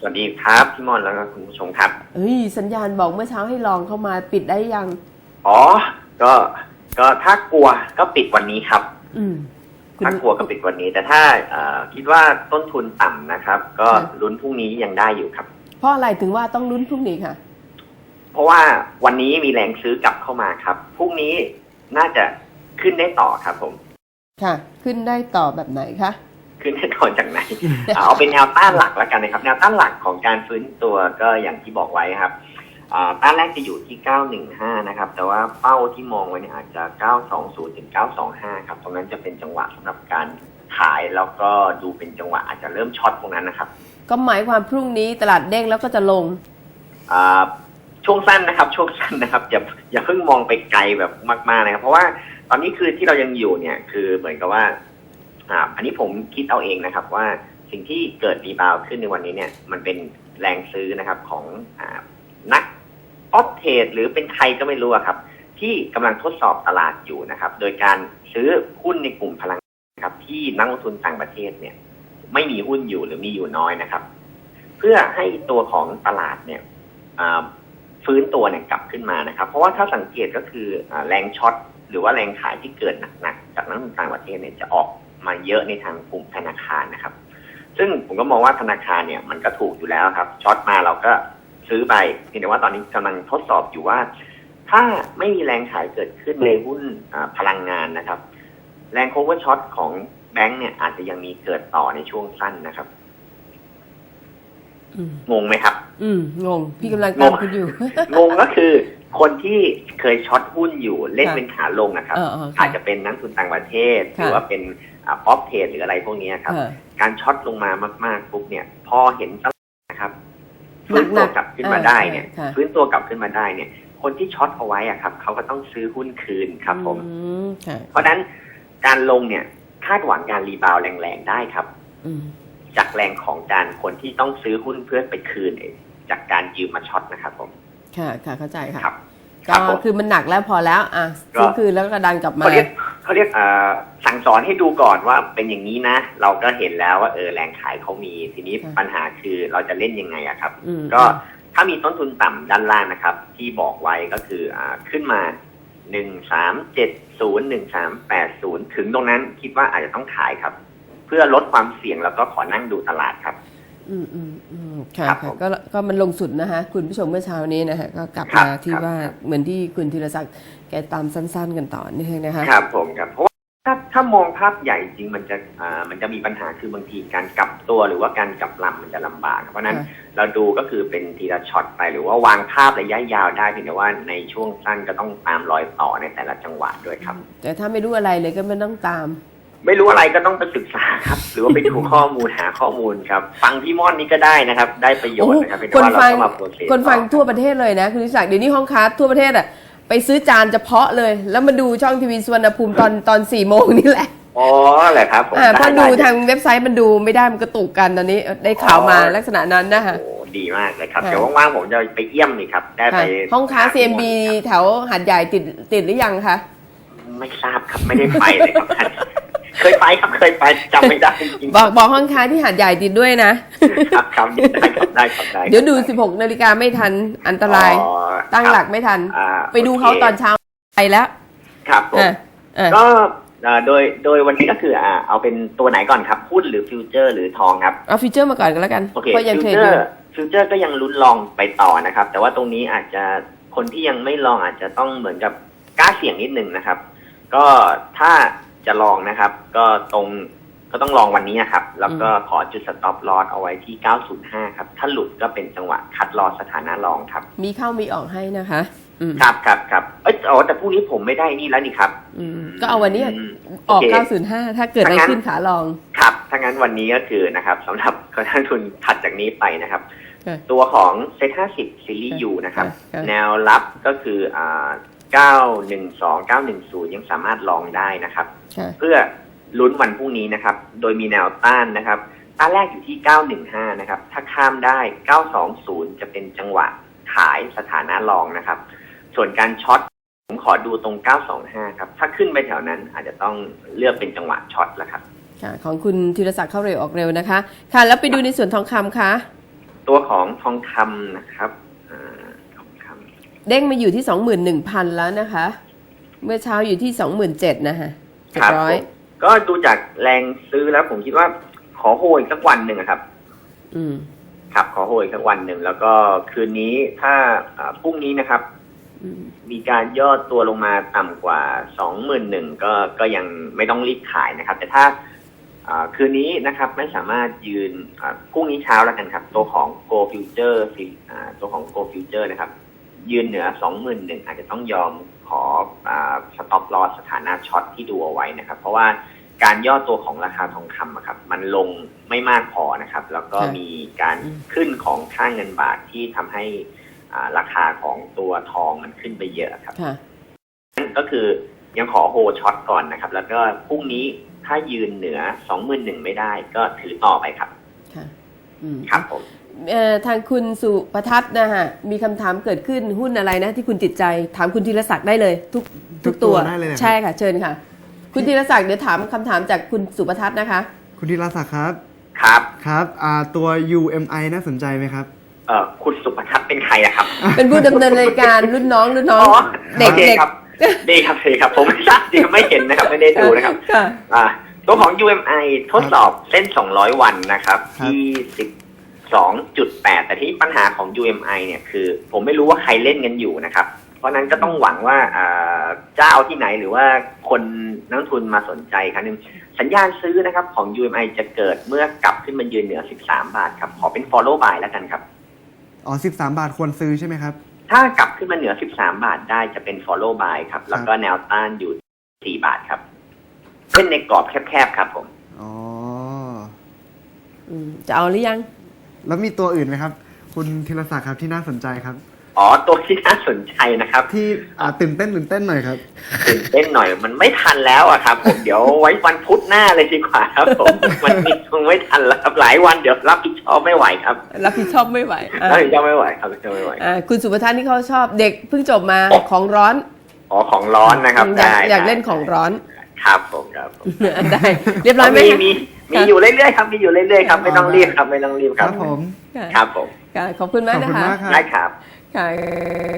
สวัสดีครับพี่มอนแล้วก็คุณผู้ชมครับเฮ้ยสัญญาณบอกเมื่อเช้าให้ลองเข้ามาปิดได้ยัง อ๋อ ก็ก็ถ้ากลัวก็ปิดวันนี้ครับ อืมคุณถ้ากลัวก็ปิดวันนี้ แต่ถ้าเอ่อคิดว่าต้นทุนต่ำนะครับ ก็ลุ้นพรุ่งนี้ยังได้อยู่ครับ เพราะอะไรถึงว่าต้องลุ้นพรุ่งนี้ค่ะ เพราะว่าวันนี้มีแรงซื้อกลับเข้ามาครับพรุ่งนี้น่าจะขึ้นได้ต่อครับผม ค่ะ ขึ้นได้ต่อแบบไหนคะ ขึ้นได้ต่อจากไหน เอาเป็นแนวต้านหลักแล้วกันนะครับ แนวต้านหลักของการฟื้นตัวก็อย่างที่บอกไว้ครับอ่าต้านแรกจะอยู่ที่ 915 นะครับ แต่ว่าเป้าที่มองไว้เนี่ยอาจจะ 920 ถึง 925 ครับ ตรงนั้นจะเป็นจังหวะสำหรับการขายแล้วก็ดูเป็นจังหวะอาจจะเริ่มช็อตตรงนั้นนะครับ ก็หมายความพรุ่งนี้ตลาดเด้งแล้วก็จะลงอ่าช่วงสั้นนะครับ ช่วงสั้นนะครับ อย่าอย่าเพิ่งมองไปไกลแบบมาก ๆ นะครับ เพราะว่าตอนนี้คือที่เรายังอยู่เนี่ย คือเหมือนกับว่า อันนี้ผมคิดเอาเองนะครับว่าสิ่งที่เกิดรีบาวขึ้นในวันนี้เนี่ยมันเป็นแรงซื้อนะครับของอนักออฟเทรดหรือเป็นใครก็ไม่รู้อะครับ ที่กำลังทดสอบตลาดอยู่นะครับ โดยการซื้อหุ้นในกลุ่มพลังนะครับ ที่นักลงทุนต่างประเทศเนี่ย ไม่มีหุ้นอยู่หรือมีอยู่น้อยนะครับ เพื่อให้ตัวของตลาดเนี่ยฟื้นตัวเนี่ยกลับขึ้นมานะครับ เพราะว่าถ้าสังเกตก็คืออแรงช็อตหรือว่าแรงขายที่เกิดหนักๆจากนักลงทุนต่างประเทศเนี่ยจะออก มาเยอะในทางกลุ่มธนาคารนะครับ ซึ่งผมก็มองว่าธนาคารเนี่ยมันก็ถูกอยู่แล้วครับช็อตมาเราก็ซื้อไปเพียงแต่ว่าตอนนี้กำลังทดสอบอยู่ว่า ถ้าไม่มีแรงขายเกิดขึ้นในหุ้นอ่าพลังงานนะครับ แรงโคเวอร์ช็อตของแบงก์เนี่ยอาจจะยังมีเกิดต่อในช่วงสั้นนะครับอืมงงไหมครับ อืมงง พี่กำลังตามคุณอยู่ งงก็คือ คนที่เคยช็อตหุ้นอยู่เล่นค่ะเป็นขาลงนะครับเออเออค่ะอาจจะเป็นนักทุนต่างประเทศหค่ะรือว่าเป็นป๊อปเทรดหรืออะไรพวกนี้ครับเออการช็อตลงมามากๆปุ๊บเนี่ย พอเห็นตลาดนะครับหนัฟื้นตัวกๆกลับขึ้นมาได้เนี่ยอ่าค่ะฟื้นตัวกลับขึ้นมาได้เนี่ย คนที่ช็อตเอาไว้อะครับเขาก็ต้องซื้อหุ้นคืนครับผมอืมค่ะเพราะฉะนั้นการลงเนี่ยคาดหวังการรีบาวด์แรงๆได้ครับอืมจากแรงของการคนที่ต้องซื้อหุ้นเพื่อไปคืนเองจากการยืมมาช็อตนะครับผม ค่ะค่ะเข้าใจค่ะครับคก็รับผมคือมันหนักแล้วพอแล้วอะก็ซื้อคืนแล้วก็ดันกลับมาเขาเรียกเขาเรียกเอ่อสั่งสอนให้ดูก่อนว่าเป็นอย่างนี้นะ เราก็เห็นแล้วว่าเออแรงขายเขามี ทีนี้ค่ะปัญหาคือเราจะเล่นยังไงอะครับอืมก็ถ้ามีต้นทุนต่ำด้านล่างนะครับ ที่บอกไว้ก็คืออ่าขึ้นมาหนึ่งสามเจ็ดศูนย์หนึ่งสามแปดศูนย์ถึงตรงนั้นคิดว่าอาจจะต้องขายครับ เพื่อลดความเสี่ยงแล้วก็ขอนั่งดูตลาดครับ อืมอืมอืมค่ะครับค่ะผมก็ก็มันลงสุดนะคะคุณผู้ชมเมื่อเช้านี้นะคะก็กลับครับมาที่ครับ ว่าครับเหมือนที่คุณธีรศักดิ์แกตามสั้น ๆ กันต่อนี่เองนะคะ ครับผมครับเพราะว่าถ้าถ้ามองภาพใหญ่จริงมันจะอ่ามันจะมีปัญหาคือบางทีการกลับตัวหรือว่าการกลับลำมันจะลำบาก เพราะฉะนั้นค่ะ เราดูก็คือเป็นทีละช็อตไปหรือว่าวางภาพระยะยาวได้เพียงแต่ว่าในช่วงสั้นก็ต้องตามรอยต่อในแต่ละจังหวะด้วยครับ แต่ถ้าไม่รู้อะไรเลยก็ไม่ต้องตาม ไม่รู้อะไรก็ต้องไปศึกษาครับ หรือว่าไปดูข้อมูลหาข้อมูลครับ ฟังพี่ม่อนนี้ก็ได้นะครับ ได้ประโยชน์นะครับเพียงคแต่นว่าเราฟังต้องมาโปรเซสคนฟังต่อทั่วประเทศเลยนะคุณธีรศักดิ์เดี๋ยวนี้ห้องค้าทั่วประเทศอะไปซื้อจานเฉพาะเลย แล้วมาดูช่องทีวีสุวรรณภูมิตอนตอนสี่โมงนี่แหละอ๋อเหรอครับผมอ่าเพราะได้ดูได้ทางเว็บไซต์มันดูไม่ได้มันกระตุกกันตอนนี้ได้ข่าวมาอ๋อลักษณะนั้นนะคะโอ้ดีมากเลยครับค่ะเดี๋ยวว่างๆผมจะไปเยี่ยมนี่ครับ ได้ไปค่ะห้องค้า CMB แถวหาดใหญ่ติดติดหรือยังคะไม่ทราบครับไม่ได้ไปเลยครับท่าน เคยไปครับเคยไปจำไม่ได้จริงๆบอกบอกห้องค้าที่หาดใหญ่ติดด้วยนะ ครับครับได้ครับได้ครับได้ครับเดี๋ยวดู 16 นาฬิกาไม่ทันอันตราย อ๋อตั้งหลักไม่ทัน อ่าไปดูเขาโคตอนเช้าไปแล้วครับผม อะอะก็อ่าโดยโดยวันนี้ก็คืออ่าเอาเป็นตัวไหนก่อนครับหุ้นหรือฟิวเจอร์หรือทองครับเอาฟีเจอร์มาก่อนก็แล้วกันโอเคเพราะยังฟิวเทรดเจออยู่ร์ฟิวเจอร์ก็ยังลุ้นลองไปต่อนะครับ แต่ว่าตรงนี้อาจจะคนที่ยังไม่ลองอาจจะต้องเหมือนกับกล้าเสี่ยงนิดนึงนะครับ ก็ถ้า จะลองนะครับ ก็ตรงก็ต้องลองวันนี้นะครับ แล้วก็ขอจุดสต็อปลอสเอาไว้ที่ 905 ครับ ถ้าหลุดก็เป็นจังหวะคัดลอสถานะลองครับ มีเข้ามีออกให้นะคะอืมครับครับครับเอ้ยอ๋อแต่พรุ่งนี้ผมไม่ได้นี่แล้วนี่ครับอืมก็เอาวันนี้อืมออกโเค905 ถ้าเกิดอะไรถ้างั้นขึ้นขาลอง ครับถ้างั้นวันนี้ก็คือนะครับสำหรับคนท่านทุนถัดจากนี้ไปนะครับค่ะตัวของเซ็ต50ซีรีส์ U นะครับค่ะแนวรับก็คืออ่า 912 910 ยังสามารถลองได้นะครับค่ะเพื่อลุ้นวันพรุ่งนี้นะครับ โดยมีแนวต้านนะครับต้านแรกอยู่ที่ 915 นะครับ ถ้าข้ามได้ 920 จะเป็นจังหวะขายสถานะรองนะครับ ส่วนการช็อตผมขอดูตรง 925 ครับ ถ้าขึ้นไปแถวนั้นอาจจะต้องเลือกเป็นจังหวะช็อตแล้วครับค่ะของคุณธีรศักดิ์เข้าเร็วออกเร็วนะคะ ค่ะ แล้วไปดูในส่วนทองคำค่ะตัวของทองคำนะครับอ่าทองคำ เด้งมาอยู่ที่สองหมื่นหนึ่งพันแล้วนะคะ เมื่อเช้าอยู่ที่สองหมื่นเจ็ดนะคะเจ็ดครับร้อผยมก็ดูจากแรงซื้อแล้วผมคิดว่าขอโฮอีกสักวันหนึ่งอะครับ อืม ครับขอโฮอีกสักวันหนึ่งแล้วก็คืนนี้ถ้าอ่าพรุ่งนี้นะครับอืมมีการย่อตัวลงมาต่ำกว่าสองหมื่นหนึ่งก็ก็ยังไม่ต้องรีบขายนะครับ แต่ถ้าอ่าคืนนี้นะครับไม่สามารถยืนอ่าพรุ่งนี้เช้าแล้วกันครับ ตัวของ Go Future สิอ่าตัวของ Go Future นะครับ ยืนเหนือสองหมื่นหนึ่งอาจจะต้องยอมขอสต็อปลอสสถานะช็อตที่ดูเอาไว้นะครับ เพราะว่าการย่อตัวของราคาทองคำอะครับมันลงไม่มากพอนะครับ แล้วก็มีการขึ้นของค่าเงินบาทที่ทำให้อ่าราคาของตัวทองมันขึ้นไปเยอะครับค่ะก็คือยังขอโฮช็อตก่อนนะครับ แล้วก็พรุ่งนี้ถ้ายืนเหนือสองหมื่นหนึ่งไม่ได้ก็ถือต่อไปครับ ค่ะอืมครับผมเอ่อทางคุณสุประทัศน์นะฮะมีคำถามเกิดขึ้นหุ้นอะไรนะ ที่คุณติดใจถามคุณธีรศักดิ์ได้เลย ทุกทุกตัวได้เลยนะครับใช่ค่ะ เชิญค่ะ คุณธีรศักดิ์เดี๋ยวถามคำถามจากคุณสุประทัศน์นะคะ คุณธีรศักดิ์ครับ ครับครับอ่าตัว UMI น่าสนใจไหมครับเอ่อคุณสุภทัศน์เป็นใครนะครับ เป็นผู้ดำเนินรายการรุ่นน้องรุ่นน้องอ๋อเด็กโอเคเด็กครับดีครับดีครับผมไม่ทราบจริงไม่เห็นนะครับไม่ได้ดูนะครับค่ะอ่า ตัวของ UMI ทดสอบเส้น 200 วันนะครับครับ ที่12.8 แต่ที่ปัญหาของ UMI เนี่ยคือ ผมไม่รู้ว่าใครเล่นกันอยู่นะครับ เพราะฉะนั้นก็ต้องหวังว่าอ่าเจ้าที่ไหนหรือว่าคนนักลงทุนมาสนใจครั้งหนึงสัญญาณซื้อนะครับของ UMI จะเกิดเมื่อกลับขึ้นมายืนเหนือ 13 บาทครับ ขอเป็น follow buy แล้วกันครับ อ๋อ13บาทควรซื้อใช่ไหมครับ ถ้ากลับขึ้นมาเหนือ 13 บาทได้จะเป็น follow buy ครับ แล้วก็แนวต้านอยู่ 4 บาทครับ เส้นในกรอบแคบๆครับผมอ๋ออืมจะเอาหรือยัง แล้วมีตัวอื่นไหมครับ คุณธีรศักดิ์ครับที่น่าสนใจครับ อ๋อตัวที่น่าสนใจนะครับที่อ่าตื่นเต้นตื่นเต้นหน่อยครับตื่นเต้นหน่อยมันไม่ทันแล้วอะครับ ผมเดี๋ยวไว้วันพุธหน้าเลยดีกว่าครับผมมันมีคงไม่ทันแล้วครับหลายวันเดี๋ยวรับผิดชอบไม่ไหวครับรับผิดชอบไม่ไหวอะรับผิดชอบไม่ไหวครับรับผิดชอบไม่ไหวอ่าคุณสุประทัศน์นี่เขาชอบเด็กเพิ่งจบมาของร้อนอ๋อของร้อนนะครับอยากได้อยากได้เล่นของร้อน ครับผมครับผมได้เรียบร้อยไหมมีคะมีมีอยู่เรื่อยๆครับมีอยู่เรื่อยๆครับไม่ต้องรีบครับไม่ต้องรีบคครัรับบผมค่ะครับผมค่ะขอบคุณมากขอบนะคุณคะมากครับ ได้ครับ ค่ะ